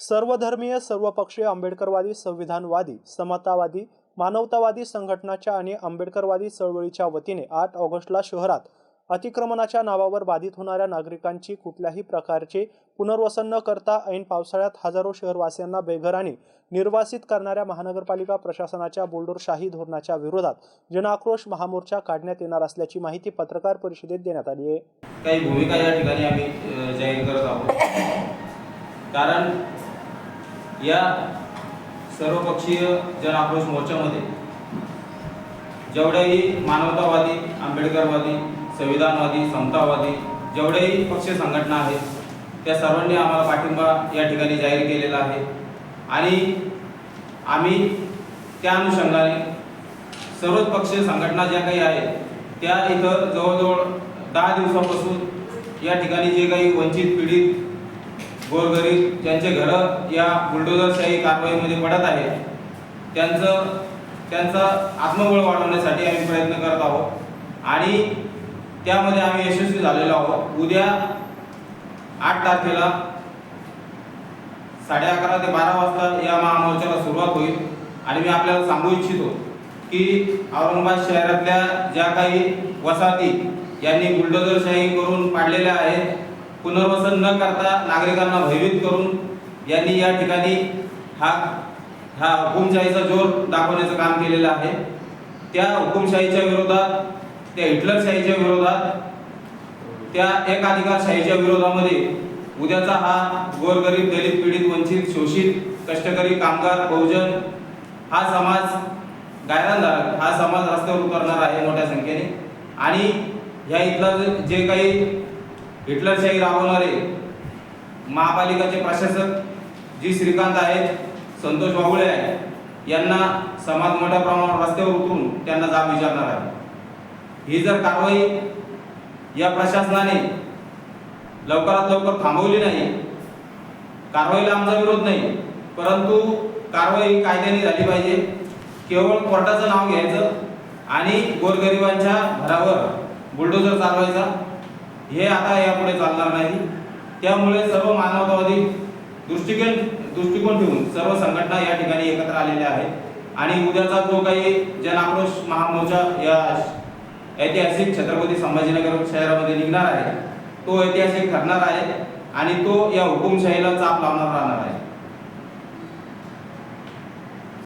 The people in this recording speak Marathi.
सर्वधर्मीय सर्वपक्षीय आंबेडकरवादी संविधानवादी समतावादी मानवतावादी संघटनाच्या आणि आंबेडकरवादी चळवळीच्या वतीने आठ ऑगस्टला शहरात अतिक्रमणाच्या नावावर बाधित होणाऱ्या नागरिकांची कुठल्याही प्रकारचे पुनर्वसन न करता ऐन पावसाळ्यात हजारो शहरवासियांना बेघर आणि निर्वासित करणाऱ्या महानगरपालिका प्रशासनाच्या बोल्डोरशाही धोरणाच्या विरोधात जनआक्रोश महामोर्चा काढण्यात येणार असल्याची माहिती पत्रकार परिषदेत देण्यात आली आहे. काही भूमिका या ठिकाणी आम्ही जाहीर करत आहोत. कारण या सर्वपक्षीय जन आक्रोश मोर्चामध्ये जेवढेही मानवतावादी आंबेडकरवादी संविधानवादी समतावादी जेवढेही पक्ष संघटना आहेत त्या सर्वांनी आम्हाला पाठिंबा या ठिकाणी जाहीर केलेला आहे. आणि आम्ही त्या अनुषंगाने सर्वच पक्षीय संघटना ज्या काही आहेत त्या इथं जवळजवळ दहा दिवसापासून या ठिकाणी जे काही वंचित पीडित गोरगरीब ज्यांचे घरं या बुलडोझरशाही कारवाईमध्ये पडत आहे त्यांचं त्यांचं आत्मबळ वाढवण्यासाठी आम्ही प्रयत्न करत आहोत आणि त्यामध्ये आम्ही यशस्वी झालेलो आहोत. उद्या आठ तारखेला साडे अकरा ते बारा वाजता या महामोर्चाला सुरुवात होईल आणि मी आपल्याला सांगू इच्छितो की औरंगाबाद शहरातल्या ज्या काही वसाहती यांनी बुलडोझरशाही करून पाडलेल्या आहेत पुनर्वसन न करता नागरिकांना भयभीत करून यांनी या ठिकाणी हा हा हुकुमशाहीचा जोर दाखवण्याचं काम केलेलं आहे. त्या हुकुमशाहीच्या विरोधात त्या हिटलरशाहीच्या विरोधात त्या एकाधिकारशाहीच्या विरोधामध्ये उद्याचा हा गोरगरीब दलित पीडित वंचित शोषित कष्टकरी कामगार बहुजन हा समाज गायरानधारक हा समाज रस्त्यावर उतरणार आहे मोठ्या संख्येने. आणि ह्या इथलं जे- जे काही हिटलरशाही राबवणारे महापालिकाचे प्रशासक जी श्रीकांत आहेत संतोष बाबुळे आहेत यांना समाज मोठ्या प्रमाणावर रस्त्यावर उतरून त्यांना जाब विचारणार आहे. ही जर कारवाई या प्रशासनाने लवकरात लवकर थांबवली नाही कारवाईला आमचा विरोध नाही परंतु कारवाई कायद्याने झाली पाहिजे. केवळ कोर्टाचं नाव घ्यायचं आणि गोरगरिबांच्या घरावर बुलडोजर चालवायचा. हे आता यापुढे चालणार नाही. त्यामुळे सर्व मानवतावादी दृष्टिकोन दृष्टिकोन ठेवून सर्व संघटना या ठिकाणी एकत्र आलेल्या आहेत. आणि उद्याचा जो काही जन आक्रोश महामोर्चा या ऐतिहासिक छत्रपती संभाजीनगर शहरामध्ये निघणार आहे तो ऐतिहासिक ठरणार आहे आणि तो या हुकुमशाहीला चाप लावणार राहणार आहे.